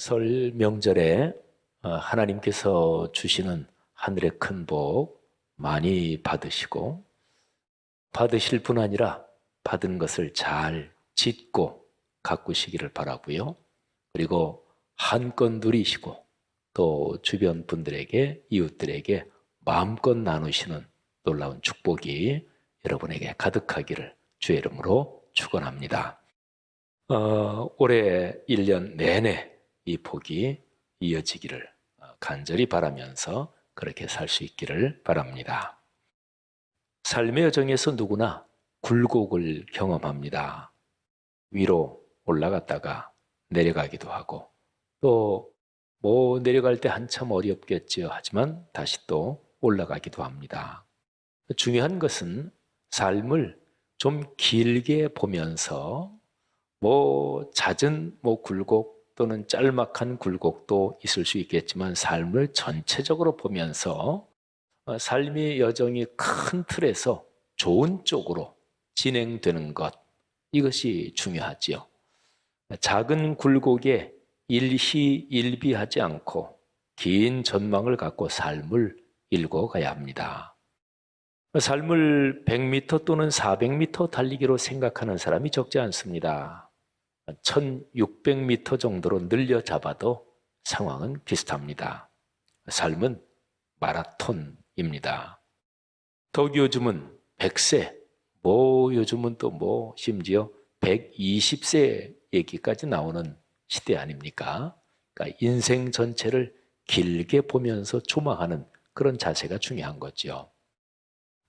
설 명절에 어, 하나님께서 주시는 하늘의 큰 복 많이 받으시고 받으실 뿐 아니라 받은 것을 잘 짓고 가꾸시기를 바라고요. 그리고 한껏 누리시고 또 주변 분들에게 이웃들에게 마음껏 나누시는 놀라운 축복이 여러분에게 가득하기를 주의 이름으로 축원합니다. 어, 올해 1년 내내 이 복이 이어지기를 어, 간절히 바라면서 그렇게 살 수 있기를 바랍니다. 삶의 여정에서 누구나 굴곡을 경험합니다. 위로 올라갔다가 내려가기도 하고 또 뭐 내려갈 때 한참 어렵겠죠. 하지만 다시 또 올라가기도 합니다. 중요한 것은 삶을 좀 길게 보면서 뭐 잦은 뭐 굴곡 또는 짤막한 굴곡도 있을 수 있겠지만 삶을 전체적으로 보면서 어, 삶의 여정이 큰 틀에서 좋은 쪽으로 진행되는 것 이것이 중요하지요. 작은 굴곡에 일희일비하지 않고 긴 전망을 갖고 삶을 읽어가야 합니다. 삶을 100m 또는 400m 달리기로 생각하는 사람이 적지 않습니다. 1600m 정도로 늘려 잡아도 상황은 비슷합니다. 삶은 마라톤입니다. 더욱 요즘은 100세, 뭐 요즘은 또 뭐 심지어 120세 얘기까지 나오는 시대 아닙니까? 그러니까 인생 전체를 길게 보면서 조망하는 그런 자세가 중요한 거죠.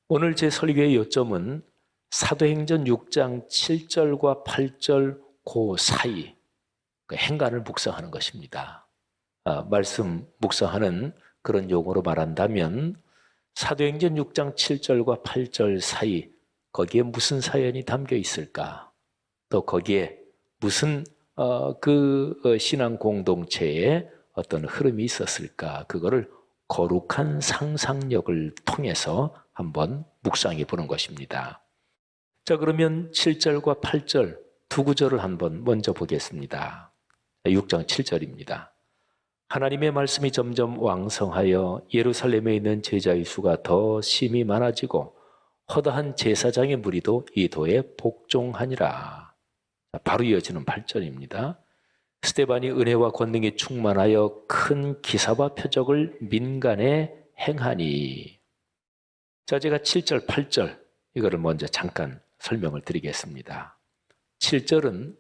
오늘 제 설교의 요점은 사도행전 6장 7절과 8절 그 사이 그 행간을 묵상하는 것입니다. 아, 말씀 묵상하는 그런 용어로 말한다면 사도행전 6장 7절과 8절 사이 거기에 무슨 사연이 담겨 있을까? 또 거기에 무슨 어, 그 어, 신앙 공동체에 어떤 흐름이 있었을까? 그거를 거룩한 상상력을 통해서 한번 묵상해 보는 것입니다. 자, 그러면 7절과 8절 두 구절을 한번 먼저 보겠습니다. 6장 7절입니다. 하나님의 말씀이 점점 왕성하여 예루살렘에 있는 제자의 수가 더 심히 많아지고 허다한 제사장의 무리도 이 도에 복종하니라. 바로 이어지는 8절입니다. 스테반이 은혜와 권능이 충만하여 큰 기사와 표적을 민간에 행하니. 자, 제가 7절, 8절 이거를 먼저 잠깐 설명을 드리겠습니다. 7절은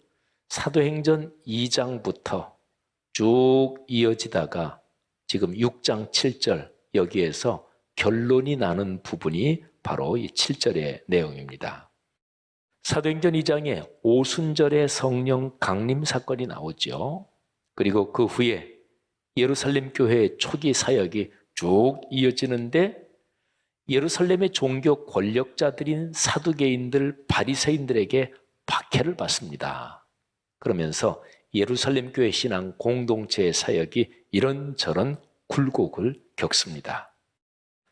사도행전 2장부터 쭉 이어지다가 지금 6장 7절 여기에서 결론이 나는 부분이 바로 이 7절의 내용입니다. 사도행전 2장에 오순절의 성령 강림 사건이 나오죠. 그리고 그 후에 예루살렘 교회의 초기 사역이 쭉 이어지는데 예루살렘의 종교 권력자들인 사두개인들, 바리새인들에게 박해를 받습니다. 그러면서 예루살렘 교회 신앙 공동체의 사역이 이런저런 굴곡을 겪습니다.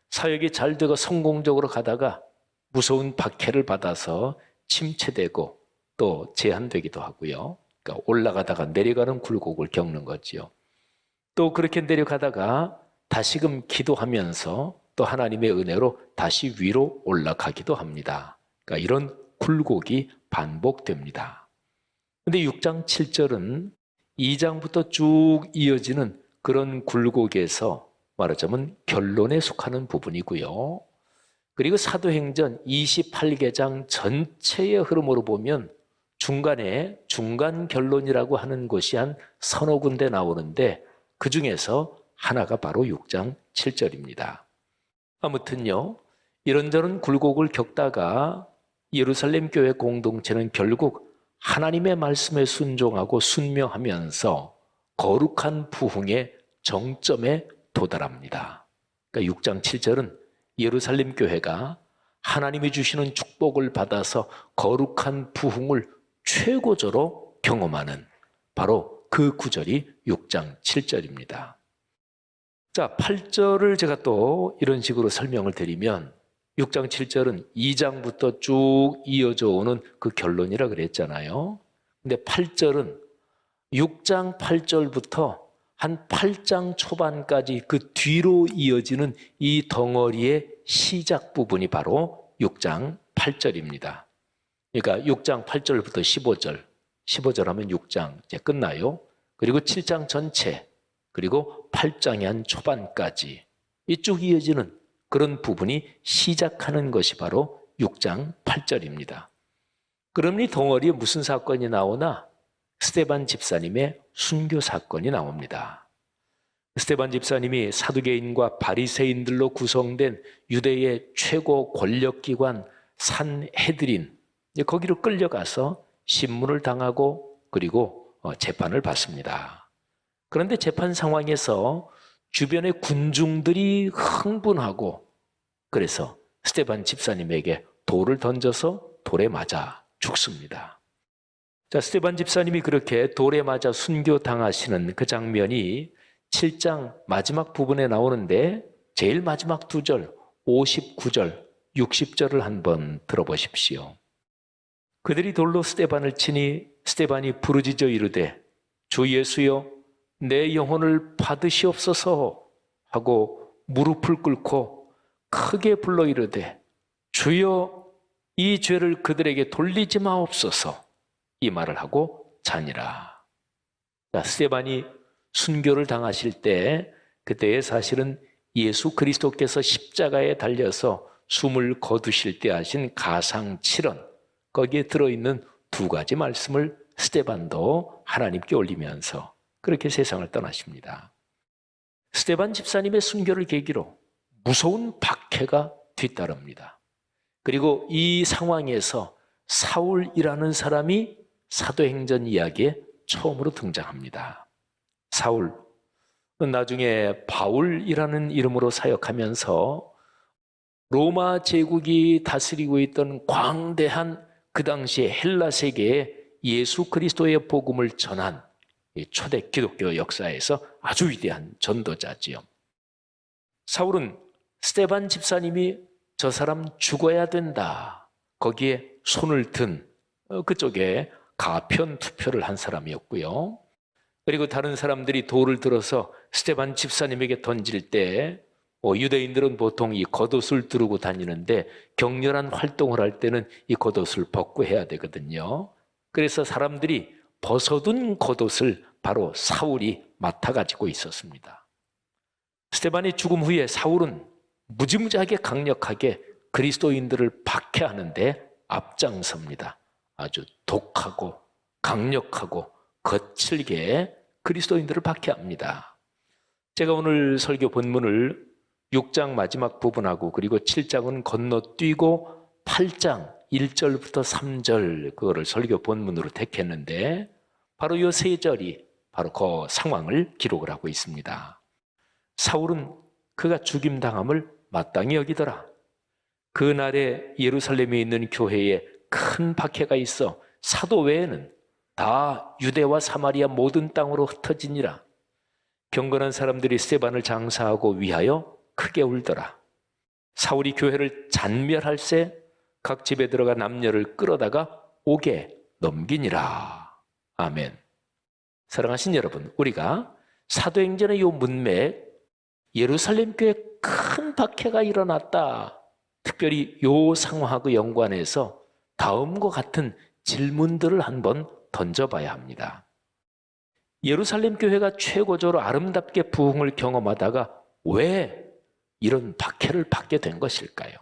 사역이 잘 되고 성공적으로 가다가 무서운 박해를 받아서 침체되고 또 제한되기도 하고요. 그러니까 올라가다가 내려가는 굴곡을 겪는 거지요. 또 그렇게 내려가다가 다시금 기도하면서 또 하나님의 은혜로 다시 위로 올라가기도 합니다. 그러니까 이런 굴곡이 반복됩니다. 근데 6장 7절은 2장부터 쭉 이어지는 그런 굴곡에서 말하자면 결론에 속하는 부분이고요. 그리고 사도행전 28개장 전체의 흐름으로 보면 중간에 중간 결론이라고 하는 곳이 한 서너 군데 나오는데 그 중에서 하나가 바로 6장 7절입니다. 아무튼요, 이런저런 굴곡을 겪다가 예루살렘 교회 공동체는 결국 하나님의 말씀에 순종하고 순명하면서 거룩한 부흥의 정점에 도달합니다. 그러니까 6장 7절은 예루살렘 교회가 하나님이 주시는 축복을 받아서 거룩한 부흥을 최고조로 경험하는 바로 그 구절이 6장 7절입니다. 자, 8절을 제가 또 이런 식으로 설명을 드리면 6장 7절은 2장부터 쭉 이어져 오는 그 결론이라 그랬잖아요. 근데 8절은 6장 8절부터 한 8장 초반까지 그 뒤로 이어지는 이 덩어리의 시작 부분이 바로 6장 8절입니다. 그러니까 6장 8절부터 15절, 15절 하면 6장 이제 끝나요. 그리고 7장 전체, 그리고 8장의 한 초반까지 이 쭉 이어지는 그런 부분이 시작하는 것이 바로 6장 8절입니다. 그럼 이 덩어리에 무슨 사건이 나오나? 스테반 집사님의 순교 사건이 나옵니다. 스테반 집사님이 사두개인과 바리새인들로 구성된 유대의 최고 권력기관 산헤드린 거기로 끌려가서 신문을 당하고 그리고 어, 재판을 받습니다. 그런데 재판 상황에서 주변의 군중들이 흥분하고 그래서 스테반 집사님에게 돌을 던져서 돌에 맞아 죽습니다. 자, 스테반 집사님이 그렇게 돌에 맞아 순교 당하시는 그 장면이 7장 마지막 부분에 나오는데 제일 마지막 두 절, 59절, 60절을 한번 들어보십시오. 그들이 돌로 스테반을 치니 스테반이 부르짖어 이르되 주 예수여 내 영혼을 받으시옵소서 하고 무릎을 꿇고 크게 불러 이르되 주여 이 죄를 그들에게 돌리지 마옵소서 이 말을 하고 자니라. 자, 스테반이 순교를 당하실 때 그때의 사실은 예수 그리스도께서 십자가에 달려서 숨을 거두실 때 하신 가상 7원 거기에 들어있는 두 가지 말씀을 스테반도 하나님께 올리면서 그렇게 세상을 떠나십니다. 스테반 집사님의 순교를 계기로 무서운 박해가 뒤따릅니다. 그리고 이 상황에서 사울이라는 사람이 사도행전 이야기에 처음으로 등장합니다. 사울, 나중에 바울이라는 이름으로 사역하면서 로마 제국이 다스리고 있던 광대한 그 당시에 헬라 세계에 예수 그리스도의 복음을 전한 초대 기독교 역사에서 아주 위대한 전도자지요. 사울은 스테반 집사님이 저 사람 죽어야 된다. 거기에 손을 든 어, 그쪽에 가편 투표를 한 사람이었고요. 그리고 다른 사람들이 돌을 들어서 스테반 집사님에게 던질 때 어, 유대인들은 보통 이 겉옷을 두르고 다니는데 격렬한 활동을 할 때는 이 겉옷을 벗고 해야 되거든요. 그래서 사람들이 벗어둔 겉옷을 바로 사울이 맡아가지고 있었습니다. 스테반의 죽음 후에 사울은 무지무지하게 강력하게 그리스도인들을 박해하는데 앞장섭니다. 아주 독하고 강력하고 거칠게 그리스도인들을 박해합니다. 제가 오늘 설교 본문을 6장 마지막 부분하고 그리고 7장은 건너뛰고 8장 1절부터 3절 그거를 설교 본문으로 택했는데 바로 이 세 절이 바로 그 상황을 기록을 하고 있습니다. 사울은 그가 죽임 당함을 마땅히 여기더라. 그날에 예루살렘에 있는 교회에 큰 박해가 있어 사도 외에는 다 유대와 사마리아 모든 땅으로 흩어지니라. 경건한 사람들이 스테반을 장사하고 위하여 크게 울더라. 사울이 교회를 잔멸할 새 각 집에 들어가 남녀를 끌어다가 옥에 넘기니라. 아멘. 사랑하신 여러분, 우리가 사도행전의 요 문맥 예루살렘 교회 큰 박해가 일어났다. 특별히 요 상황하고 연관해서 다음과 같은 질문들을 한번 던져봐야 합니다. 예루살렘 교회가 최고조로 아름답게 부흥을 경험하다가 왜 이런 박해를 받게 된 것일까요?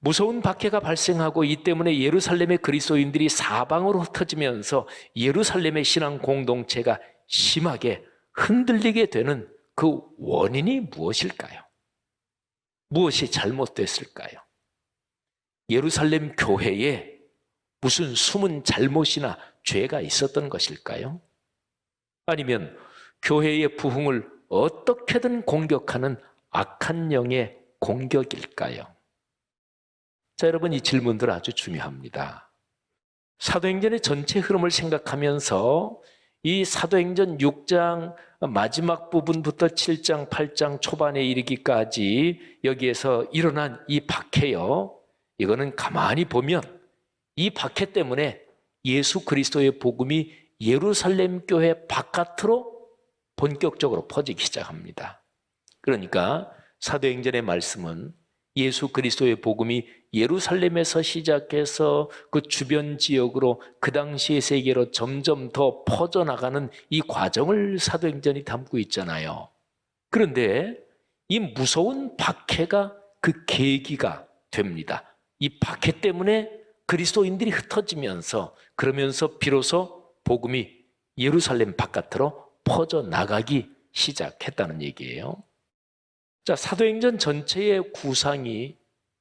무서운 박해가 발생하고 이 때문에 예루살렘의 그리스도인들이 사방으로 흩어지면서 예루살렘의 신앙 공동체가 심하게 흔들리게 되는 그 원인이 무엇일까요? 무엇이 잘못됐을까요? 예루살렘 교회에 무슨 숨은 잘못이나 죄가 있었던 것일까요? 아니면 교회의 부흥을 어떻게든 공격하는 악한 영의 공격일까요? 자, 여러분, 이 질문들 아주 중요합니다. 사도행전의 전체 흐름을 생각하면서 이 사도행전 6장 마지막 부분부터 7장, 8장 초반에 이르기까지 여기에서 일어난 이 박해요. 이거는 가만히 보면 이 박해 때문에 예수 그리스도의 복음이 예루살렘 교회 바깥으로 본격적으로 퍼지기 시작합니다. 그러니까 사도행전의 말씀은 예수 그리스도의 복음이 예루살렘에서 시작해서 그 주변 지역으로 그 당시의 세계로 점점 더 퍼져나가는 이 과정을 사도행전이 담고 있잖아요. 그런데 이 무서운 박해가 그 계기가 됩니다. 이 박해 때문에 그리스도인들이 흩어지면서 그러면서 비로소 복음이 예루살렘 바깥으로 퍼져 나가기 시작했다는 얘기예요. 자, 사도행전 전체의 구상이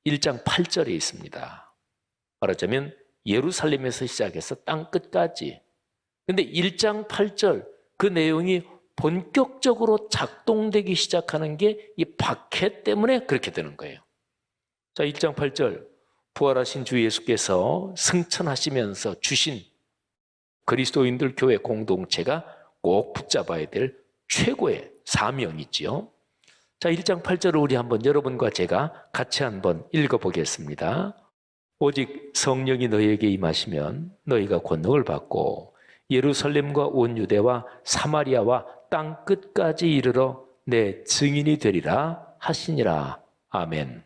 1장 8절에 있습니다. 말하자면 예루살렘에서 시작해서 땅 끝까지. 근데 1장 8절 그 내용이 본격적으로 작동되기 시작하는 게 이 박해 때문에 그렇게 되는 거예요. 자, 1장 8절. 부활하신 주 예수께서 승천하시면서 주신 그리스도인들 교회 공동체가 꼭 붙잡아야 될 최고의 사명이지요. 자, 1장 8절을 우리 한번 여러분과 제가 같이 한번 읽어보겠습니다. 오직 성령이 너희에게 임하시면 너희가 권능을 받고 예루살렘과 온 유대와 사마리아와 땅 끝까지 이르러 내 증인이 되리라 하시니라. 아멘.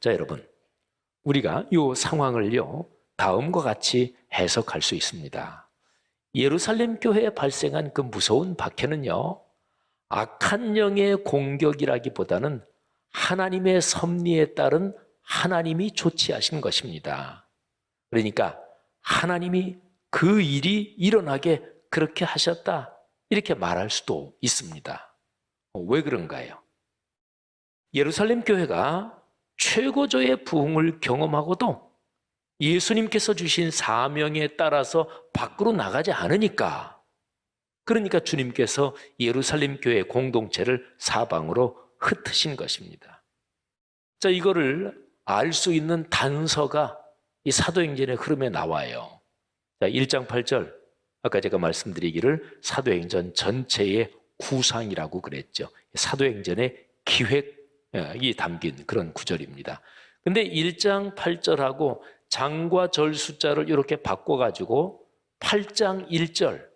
자, 여러분. 우리가 이 상황을요, 다음과 같이 해석할 수 있습니다. 예루살렘 교회에 발생한 그 무서운 박해는요, 악한 영의 공격이라기보다는 하나님의 섭리에 따른 하나님이 조치하신 것입니다. 그러니까 하나님이 그 일이 일어나게 그렇게 하셨다. 이렇게 말할 수도 있습니다. 왜 그런가요? 예루살렘 교회가 최고조의 부흥을 경험하고도 예수님께서 주신 사명에 따라서 밖으로 나가지 않으니까 그러니까 주님께서 예루살렘 교회 공동체를 사방으로 흩으신 것입니다. 자, 이거를 알 수 있는 단서가 이 사도행전의 흐름에 나와요. 자, 1장 8절. 아까 제가 말씀드리기를 사도행전 전체의 구상이라고 그랬죠. 사도행전의 기획이 담긴 그런 구절입니다. 근데 1장 8절하고 장과 절 숫자를 이렇게 바꿔가지고 8장 1절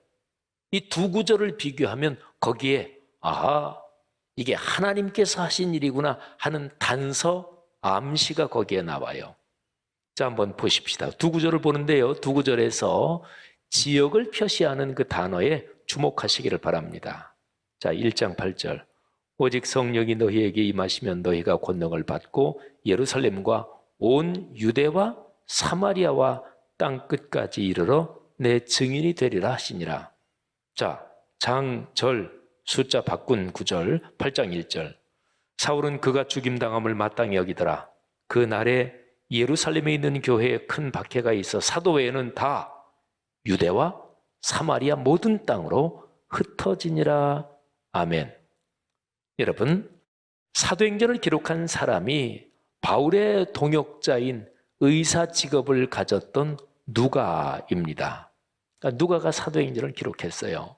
이 두 구절을 비교하면 거기에 아하 이게 하나님께서 하신 일이구나 하는 단서 암시가 거기에 나와요. 자 한번 보십시다. 두 구절을 보는데요. 두 구절에서 지역을 표시하는 그 단어에 주목하시기를 바랍니다. 자 1장 8절 오직 성령이 너희에게 임하시면 너희가 권능을 받고 예루살렘과 온 유대와 사마리아와 땅 끝까지 이르러 내 증인이 되리라 하시니라. 자, 장, 절, 숫자 바꾼 구절 8장 1절. 사울은 그가 죽임당함을 마땅히 여기더라. 그 날에 예루살렘에 있는 교회에 큰 박해가 있어 사도 외에는 다 유대와 사마리아 모든 땅으로 흩어지니라. 아멘. 여러분, 사도행전을 기록한 사람이 바울의 동역자인 의사 직업을 가졌던 누가입니다. 그러니까 누가가 사도행전을 기록했어요.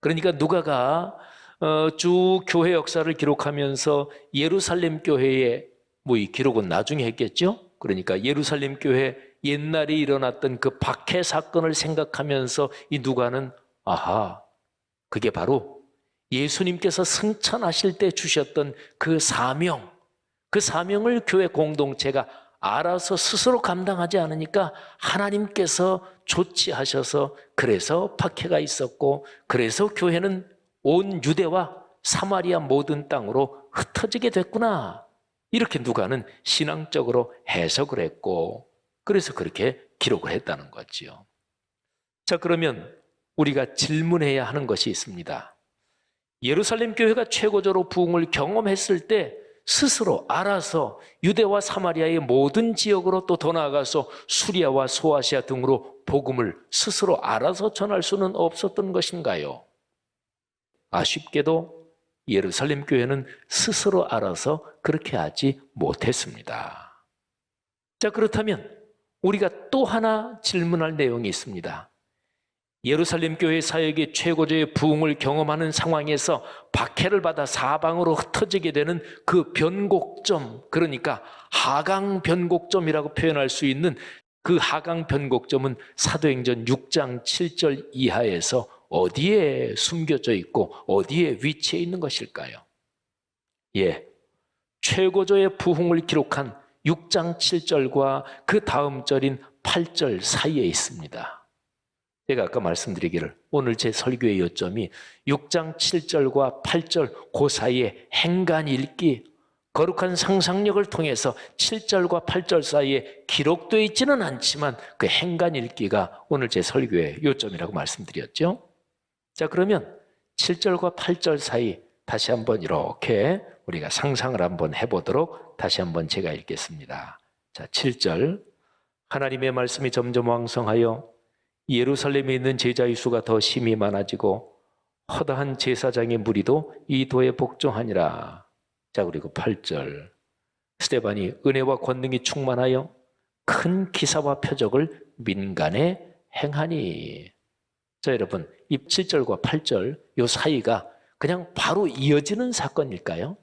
그러니까 누가가 어, 쭉 교회 역사를 기록하면서 예루살렘 교회의 뭐 이 기록은 나중에 했겠죠. 그러니까 예루살렘 교회 옛날에 일어났던 그 박해 사건을 생각하면서 이 누가는 아하 그게 바로 예수님께서 승천하실 때 주셨던 그 사명, 그 사명을 교회 공동체가 알아서 스스로 감당하지 않으니까 하나님께서 조치하셔서 그래서 박해가 있었고 그래서 교회는 온 유대와 사마리아 모든 땅으로 흩어지게 됐구나. 이렇게 누가는 신앙적으로 해석을 했고 그래서 그렇게 기록을 했다는 거지요. 자, 그러면 우리가 질문해야 하는 것이 있습니다. 예루살렘 교회가 최고조로 부흥을 경험했을 때 스스로 알아서 유대와 사마리아의 모든 지역으로 또 더 나아가서 수리아와 소아시아 등으로 복음을 스스로 알아서 전할 수는 없었던 것인가요? 아쉽게도 예루살렘 교회는 스스로 알아서 그렇게 하지 못했습니다. 자, 그렇다면 우리가 또 하나 질문할 내용이 있습니다. 예루살렘 교회 사역의 최고조의 부흥을 경험하는 상황에서 박해를 받아 사방으로 흩어지게 되는 그 변곡점, 그러니까 하강 변곡점이라고 표현할 수 있는 그 하강 변곡점은 사도행전 6장 7절 이하에서 어디에 숨겨져 있고 어디에 위치해 있는 것일까요? 예. 최고조의 부흥을 기록한 6장 7절과 그 다음 절인 8절 사이에 있습니다. 제가 아까 말씀드리기를 오늘 제 설교의 요점이 6장 7절과 8절 그 사이에 행간 읽기 거룩한 상상력을 통해서 7절과 8절 사이에 기록되어 있지는 않지만 그 행간 읽기가 오늘 제 설교의 요점이라고 말씀드렸죠. 자, 그러면 7절과 8절 사이 다시 한번 이렇게 우리가 상상을 한번 해보도록 다시 한번 제가 읽겠습니다. 자, 7절. 하나님의 말씀이 점점 왕성하여 예루살렘에 있는 제자의 수가 더 심히 많아지고 허다한 제사장의 무리도 이 도에 복종하니라. 자, 그리고 8절. 스테반이 은혜와 권능이 충만하여 큰 기사와 표적을 민간에 행하니. 자, 여러분, 이 7절과 8절 요 사이가 그냥 바로 이어지는 사건일까요?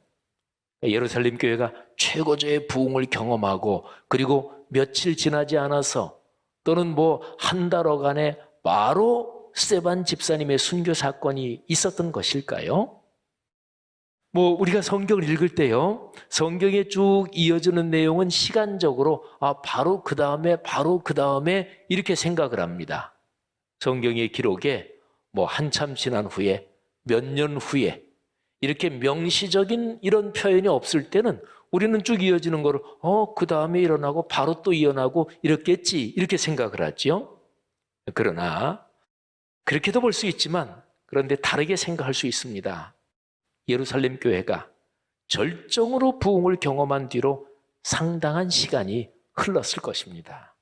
예루살렘 교회가 최고조의 부흥을 경험하고 그리고 며칠 지나지 않아서 또는 뭐 한 달어간에 바로 스테반 집사님의 순교 사건이 있었던 것일까요? 뭐 우리가 성경을 읽을 때요. 성경에 쭉 이어지는 내용은 시간적으로 아 바로 그 다음에 바로 그 다음에 이렇게 생각을 합니다. 성경의 기록에 뭐 한참 지난 후에 몇 년 후에 이렇게 명시적인 이런 표현이 없을 때는 우리는 쭉 이어지는 거를 어, 그 다음에 일어나고 바로 또 일어나고 이렇겠지 이렇게 생각을 하지요. 그러나 그렇게도 볼 수 있지만 그런데 다르게 생각할 수 있습니다. 예루살렘 교회가 절정으로 부흥을 경험한 뒤로 상당한 시간이 흘렀을 것입니다.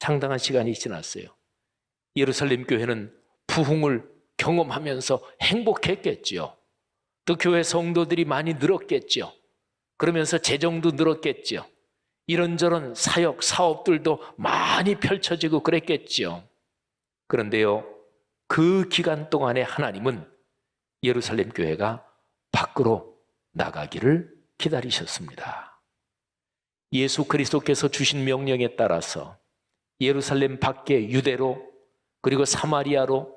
상당한 시간이 지났어요. 예루살렘 교회는 부흥을 경험하면서 행복했겠지요. 또 교회 성도들이 많이 늘었겠죠. 그러면서 재정도 늘었겠죠. 이런저런 사역, 사업들도 많이 펼쳐지고 그랬겠죠. 그런데요, 그 기간 동안에 하나님은 예루살렘 교회가 밖으로 나가기를 기다리셨습니다. 예수 그리스도께서 주신 명령에 따라서 예루살렘 밖에 유대로 그리고 사마리아로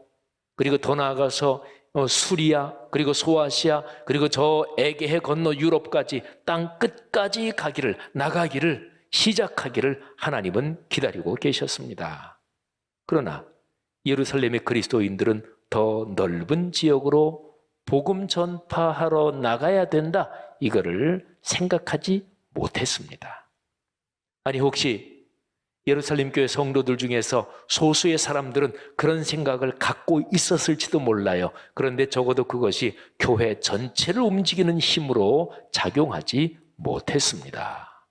그리고 더 나아가서 어, 수리아 그리고 소아시아 그리고 저 에게해 건너 유럽까지 땅 끝까지 가기를 나가기를 시작하기를 하나님은 기다리고 계셨습니다. 그러나 예루살렘의 그리스도인들은 더 넓은 지역으로 복음 전파하러 나가야 된다 이거를 생각하지 못했습니다. 아니 혹시 예루살렘 교회 성도들 중에서 소수의 사람들은 그런 생각을 갖고 있었을지도 몰라요. 그런데 적어도 그것이 교회 전체를 움직이는 힘으로 작용하지 못했습니다.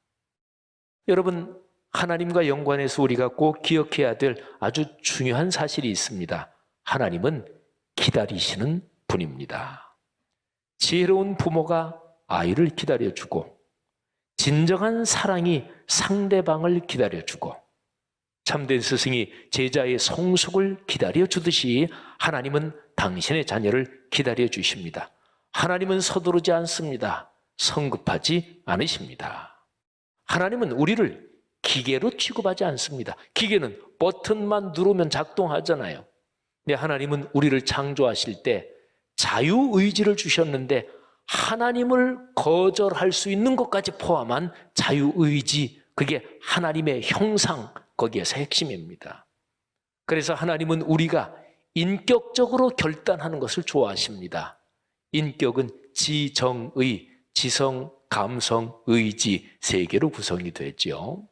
여러분, 하나님과 연관해서 우리가 꼭 기억해야 될 아주 중요한 사실이 있습니다. 하나님은 기다리시는 분입니다. 지혜로운 부모가 아이를 기다려주고, 진정한 사랑이 상대방을 기다려주고, 참된 스승이 제자의 성숙을 기다려 주듯이 하나님은 당신의 자녀를 기다려 주십니다. 하나님은 서두르지 않습니다. 성급하지 않으십니다. 하나님은 우리를 기계로 취급하지 않습니다. 기계는 버튼만 누르면 작동하잖아요. 근데 하나님은 우리를 창조하실 때 자유의지를 주셨는데 하나님을 거절할 수 있는 것까지 포함한 자유의지, 그게 하나님의 형상, 거기에서 핵심입니다. 그래서 하나님은 우리가 인격적으로 결단하는 것을 좋아하십니다. 인격은 지정의, 지성, 감성, 의지 세 개로 구성이 되죠.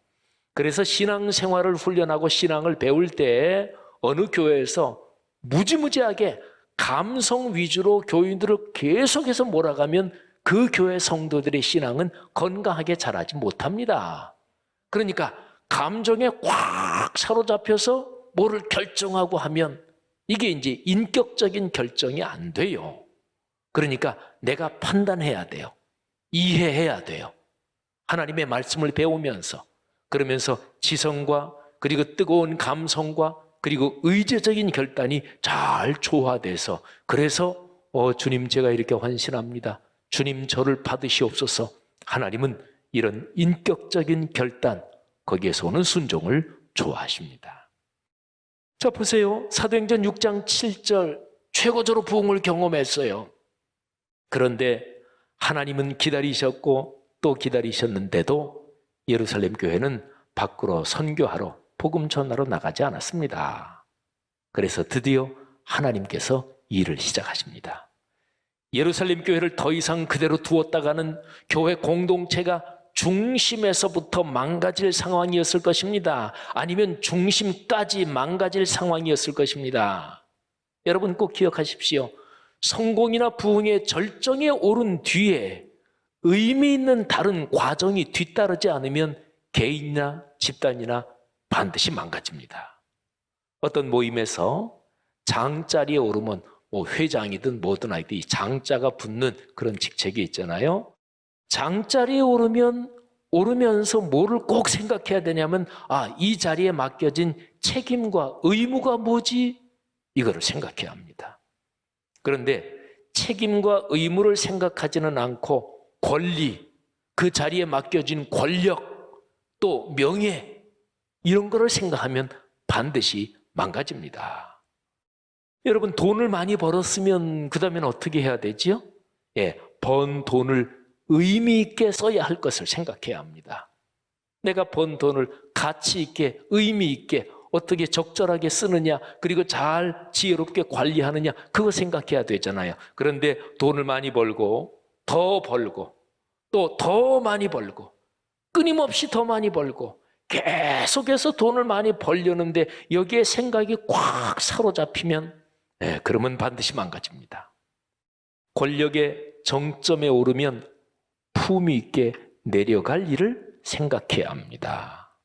그래서 신앙 생활을 훈련하고 신앙을 배울 때 어느 교회에서 무지무지하게 감성 위주로 교인들을 계속해서 몰아가면 그 교회 성도들의 신앙은 건강하게 자라지 못합니다. 그러니까 감정에 꽉 사로잡혀서 뭐를 결정하고 하면 이게 이제 인격적인 결정이 안 돼요. 그러니까 내가 판단해야 돼요. 이해해야 돼요. 하나님의 말씀을 배우면서 그러면서 지성과 그리고 뜨거운 감성과 그리고 의제적인 결단이 잘 조화돼서 그래서 어 주님 제가 이렇게 환신합니다. 주님 저를 받으시옵소서. 하나님은 이런 인격적인 결단 거기에서 오는 순종을 좋아하십니다. 자, 보세요. 사도행전 6장 7절 최고조로 부흥을 경험했어요. 그런데 하나님은 기다리셨고 또 기다리셨는데도 예루살렘 교회는 밖으로 선교하러 복음 전하러 나가지 않았습니다. 그래서 드디어 하나님께서 일을 시작하십니다. 예루살렘 교회를 더 이상 그대로 두었다가는 교회 공동체가 중심에서부터 망가질 상황이었을 것입니다. 아니면 중심까지 망가질 상황이었을 것입니다. 여러분 꼭 기억하십시오. 성공이나 부흥의 절정에 오른 뒤에 의미 있는 다른 과정이 뒤따르지 않으면 개인이나 집단이나 반드시 망가집니다. 어떤 모임에서 장자리에 오르면 뭐 회장이든 뭐든 이 장자가 붙는 그런 직책이 있잖아요. 장자리에 오르면 오르면서 뭐를 꼭 생각해야 되냐면 아, 이 자리에 맡겨진 책임과 의무가 뭐지? 이거를 생각해야 합니다. 그런데 책임과 의무를 생각하지는 않고 권리, 그 자리에 맡겨진 권력, 또 명예 이런 거를 생각하면 반드시 망가집니다. 여러분 돈을 많이 벌었으면 그다음엔 어떻게 해야 되지요? 예, 번 돈을 의미 있게 써야 할 것을 생각해야 합니다. 내가 번 돈을 가치 있게 의미 있게 어떻게 적절하게 쓰느냐 그리고 잘 지혜롭게 관리하느냐 그거 생각해야 되잖아요. 그런데 돈을 많이 벌고 더 벌고 또 더 많이 벌고 끊임없이 더 많이 벌고 계속해서 돈을 많이 벌려는데 여기에 생각이 꽉 사로잡히면 네, 그러면 반드시 망가집니다. 권력의 정점에 오르면 품위 있게 내려갈 일을 생각해야 합니다.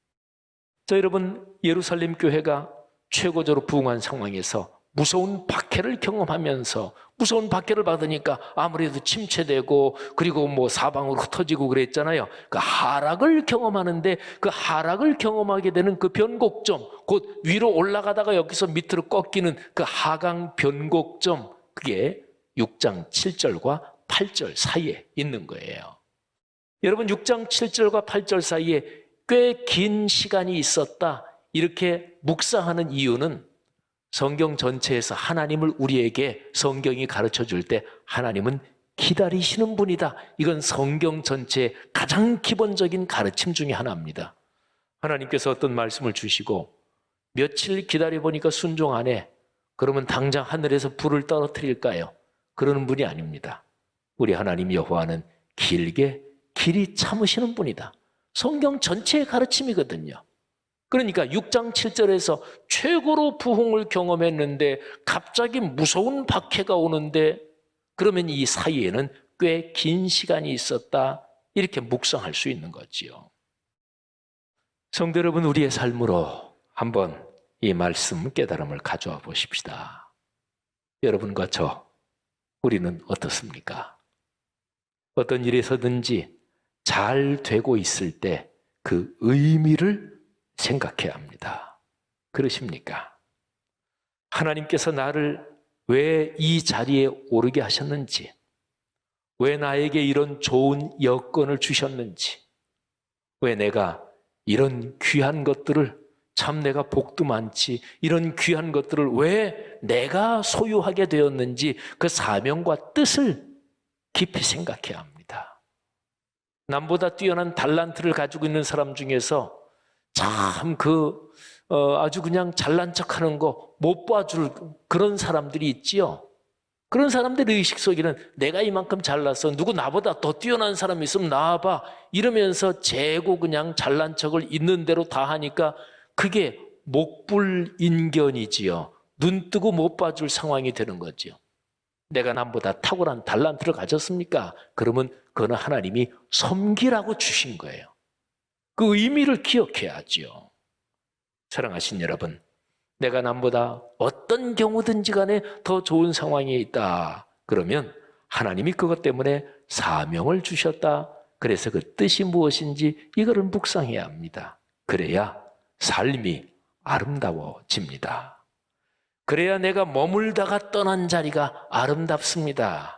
자, 여러분, 예루살렘 교회가 최고조로 부흥한 상황에서 무서운 박해를 경험하면서 무서운 박해를 받으니까 아무래도 침체되고 그리고 뭐 사방으로 흩어지고 그랬잖아요. 그 하락을 경험하는데 그 하락을 경험하게 되는 그 변곡점, 곧 위로 올라가다가 여기서 밑으로 꺾이는 그 하강 변곡점, 그게 6장 7절과 8절 사이에 있는 거예요. 여러분 6장 7절과 8절 사이에 꽤 긴 시간이 있었다. 이렇게 묵상하는 이유는 성경 전체에서 하나님을 우리에게 성경이 가르쳐 줄 때 하나님은 기다리시는 분이다. 이건 성경 전체의 가장 기본적인 가르침 중의 하나입니다. 하나님께서 어떤 말씀을 주시고 며칠 기다려 보니까 순종 안 해. 그러면 당장 하늘에서 불을 떨어뜨릴까요? 그러는 분이 아닙니다. 우리 하나님 여호와는 길게 길이 참으시는 분이다. 성경 전체의 가르침이거든요. 그러니까 6장 7절에서 최고로 부흥을 경험했는데 갑자기 무서운 박해가 오는데 그러면 이 사이에는 꽤 긴 시간이 있었다. 이렇게 묵상할 수 있는 거지요. 성도 여러분, 우리의 삶으로 한번 이 말씀 깨달음을 가져와 보십시다. 여러분과 저, 우리는 어떻습니까? 어떤 일에서든지 잘 되고 있을 때 그 의미를 생각해야 합니다. 그러십니까? 하나님께서 나를 왜 이 자리에 오르게 하셨는지, 왜 나에게 이런 좋은 여건을 주셨는지, 왜 내가 이런 귀한 것들을 참 내가 복도 많지, 이런 귀한 것들을 왜 내가 소유하게 되었는지 그 사명과 뜻을 깊이 생각해야 합니다. 남보다 뛰어난 달란트를 가지고 있는 사람 중에서 참그 어, 아주 그냥 잘난 척하는 거 못 봐줄 그런 사람들이 있지요. 그런 사람들의 의식 속에는 내가 이만큼 잘났어. 누구 나보다 더 뛰어난 사람이 있으면 나와봐. 이러면서 재고 그냥 잘난 척을 있는 대로 다 하니까 그게 목불인견이지요. 눈 뜨고 못 봐줄 상황이 되는 거지요. 내가 남보다 탁월한 달란트를 가졌습니까? 그러면 그거는 하나님이 섬기라고 주신 거예요. 그 의미를 기억해야지요. 사랑하신 여러분, 내가 남보다 어떤 경우든지 간에 더 좋은 상황에 있다. 그러면 하나님이 그것 때문에 사명을 주셨다. 그래서 그 뜻이 무엇인지 이거를 묵상해야 합니다. 그래야 삶이 아름다워집니다. 그래야 내가 머물다가 떠난 자리가 아름답습니다.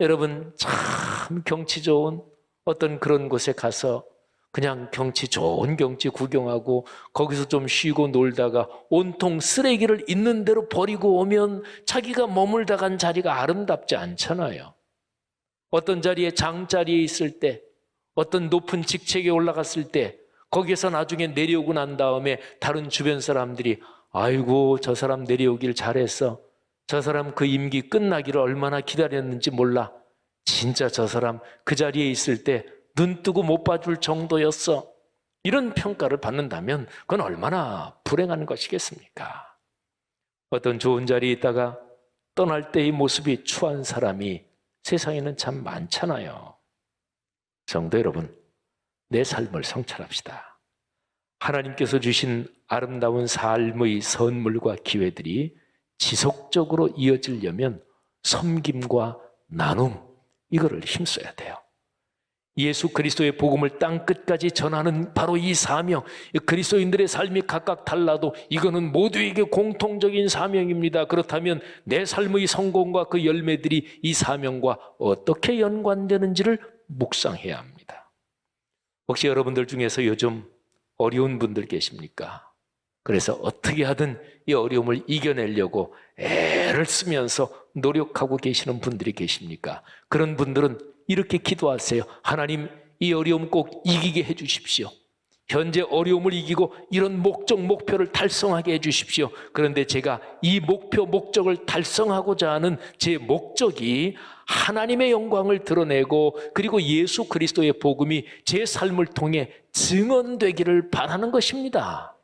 여러분, 참 경치 좋은 어떤 그런 곳에 가서 그냥 경치 좋은 경치 구경하고 거기서 좀 쉬고 놀다가 온통 쓰레기를 있는 대로 버리고 오면 자기가 머물다 간 자리가 아름답지 않잖아요. 어떤 자리에 장자리에 있을 때, 어떤 높은 직책에 올라갔을 때, 거기에서 나중에 내려오고 난 다음에 다른 주변 사람들이 아이고 저 사람 내려오길 잘했어. 저 사람 그 임기 끝나기를 얼마나 기다렸는지 몰라. 진짜 저 사람 그 자리에 있을 때 눈 뜨고 못 봐줄 정도였어. 이런 평가를 받는다면 그건 얼마나 불행한 것이겠습니까? 어떤 좋은 자리에 있다가 떠날 때의 모습이 추한 사람이 세상에는 참 많잖아요. 성도 여러분, 내 삶을 성찰합시다. 하나님께서 주신 아름다운 삶의 선물과 기회들이 지속적으로 이어지려면 섬김과 나눔, 이거를 힘써야 돼요. 예수 그리스도의 복음을 땅 끝까지 전하는 바로 이 사명, 그리스도인들의 삶이 각각 달라도 이거는 모두에게 공통적인 사명입니다. 그렇다면 내 삶의 성공과 그 열매들이 이 사명과 어떻게 연관되는지를 묵상해야 합니다. 혹시 여러분들 중에서 요즘 어려운 분들 계십니까? 그래서 어떻게 하든 이 어려움을 이겨내려고 애를 쓰면서 노력하고 계시는 분들이 계십니까? 그런 분들은 이렇게 기도하세요. 하나님, 이 어려움 꼭 이기게 해 주십시오. 현재 어려움을 이기고 이런 목적, 목표를 달성하게 해 주십시오. 그런데 제가 이 목표, 목적을 달성하고자 하는 제 목적이 하나님의 영광을 드러내고 그리고 예수 그리스도의 복음이 제 삶을 통해 증언되기를 바라는 것입니다.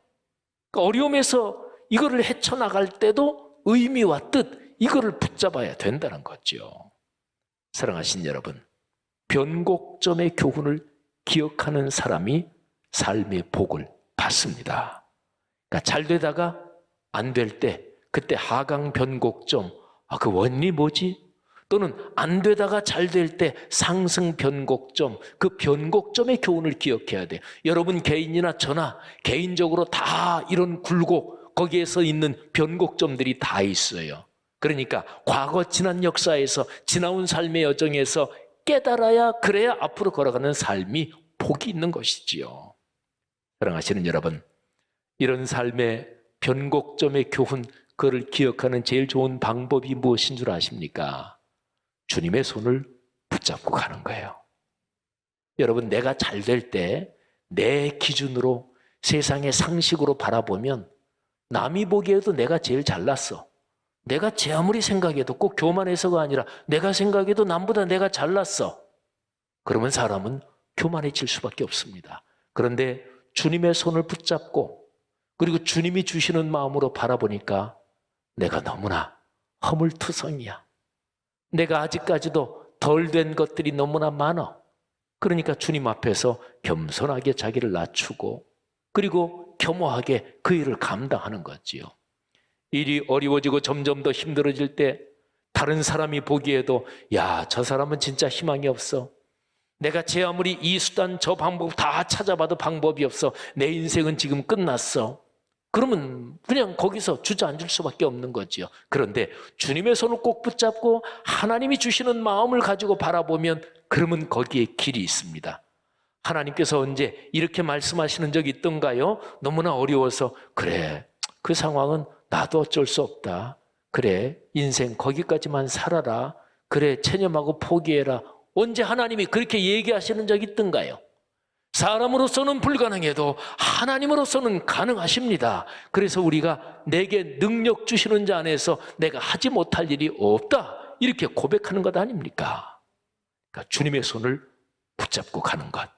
그러니까 어려움에서 이거를 헤쳐나갈 때도 의미와 뜻, 이거를 붙잡아야 된다는 거죠. 사랑하신 여러분, 변곡점의 교훈을 기억하는 사람이 삶의 복을 받습니다. 그러니까 잘 되다가 안 될 때, 그때 하강 변곡점, 아, 그 원리 뭐지? 또는 안 되다가 잘 될 때 상승 변곡점, 그 변곡점의 교훈을 기억해야 돼. 여러분 개인이나 저나 개인적으로 다 이런 굴곡, 거기에서 있는 변곡점들이 다 있어요. 그러니까 과거 지난 역사에서 지나온 삶의 여정에서 깨달아야 그래야 앞으로 걸어가는 삶이 복이 있는 것이지요. 사랑하시는 여러분, 이런 삶의 변곡점의 교훈, 그를 기억하는 제일 좋은 방법이 무엇인 줄 아십니까? 주님의 손을 붙잡고 가는 거예요. 여러분, 내가 잘 될 때 내 기준으로 세상의 상식으로 바라보면 남이 보기에도 내가 제일 잘났어. 내가 제 아무리 생각해도 꼭 교만해서가 아니라 내가 생각해도 남보다 내가 잘났어. 그러면 사람은 교만해질 수밖에 없습니다. 그런데 주님의 손을 붙잡고 그리고 주님이 주시는 마음으로 바라보니까 내가 너무나 허물투성이야. 내가 아직까지도 덜 된 것들이 너무나 많아. 그러니까 주님 앞에서 겸손하게 자기를 낮추고 그리고 겸허하게 그 일을 감당하는 거지요. 일이 어려워지고 점점 더 힘들어질 때 다른 사람이 보기에도 야, 저 사람은 진짜 희망이 없어. 내가 제 아무리 이 수단 저 방법 다 찾아봐도 방법이 없어. 내 인생은 지금 끝났어. 그러면 그냥 거기서 주저앉을 수밖에 없는 거지요. 그런데 주님의 손을 꼭 붙잡고 하나님이 주시는 마음을 가지고 바라보면 그러면 거기에 길이 있습니다. 하나님께서 언제 이렇게 말씀하시는 적이 있던가요? 너무나 어려워서 그래 그 상황은 나도 어쩔 수 없다. 그래 인생 거기까지만 살아라. 그래 체념하고 포기해라. 언제 하나님이 그렇게 얘기하시는 적이 있던가요? 사람으로서는 불가능해도 하나님으로서는 가능하십니다. 그래서 우리가 내게 능력 주시는 자 안에서 내가 하지 못할 일이 없다. 이렇게 고백하는 것 아닙니까? 그러니까 주님의 손을 붙잡고 가는 것.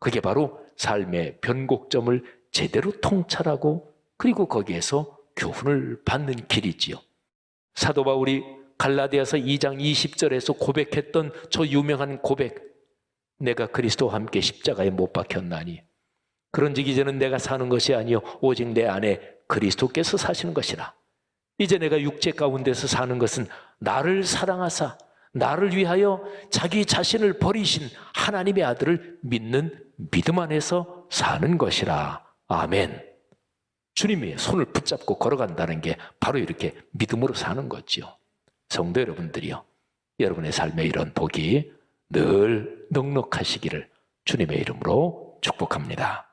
그게 바로 삶의 변곡점을 제대로 통찰하고 그리고 거기에서 교훈을 받는 길이지요. 사도 바울이 갈라디아서 2장 20절에서 고백했던 저 유명한 고백. 내가 그리스도와 함께 십자가에 못 박혔나니. 그런즉 이제는 내가 사는 것이 아니요 오직 내 안에 그리스도께서 사시는 것이라. 이제 내가 육체 가운데서 사는 것은 나를 사랑하사 나를 위하여 자기 자신을 버리신 하나님의 아들을 믿는 믿음 안에서 사는 것이라. 아멘. 주님의 손을 붙잡고 걸어간다는 게 바로 이렇게 믿음으로 사는 거지요. 성도 여러분들이요. 여러분의 삶에 이런 복이 늘 넉넉하시기를 주님의 이름으로 축복합니다.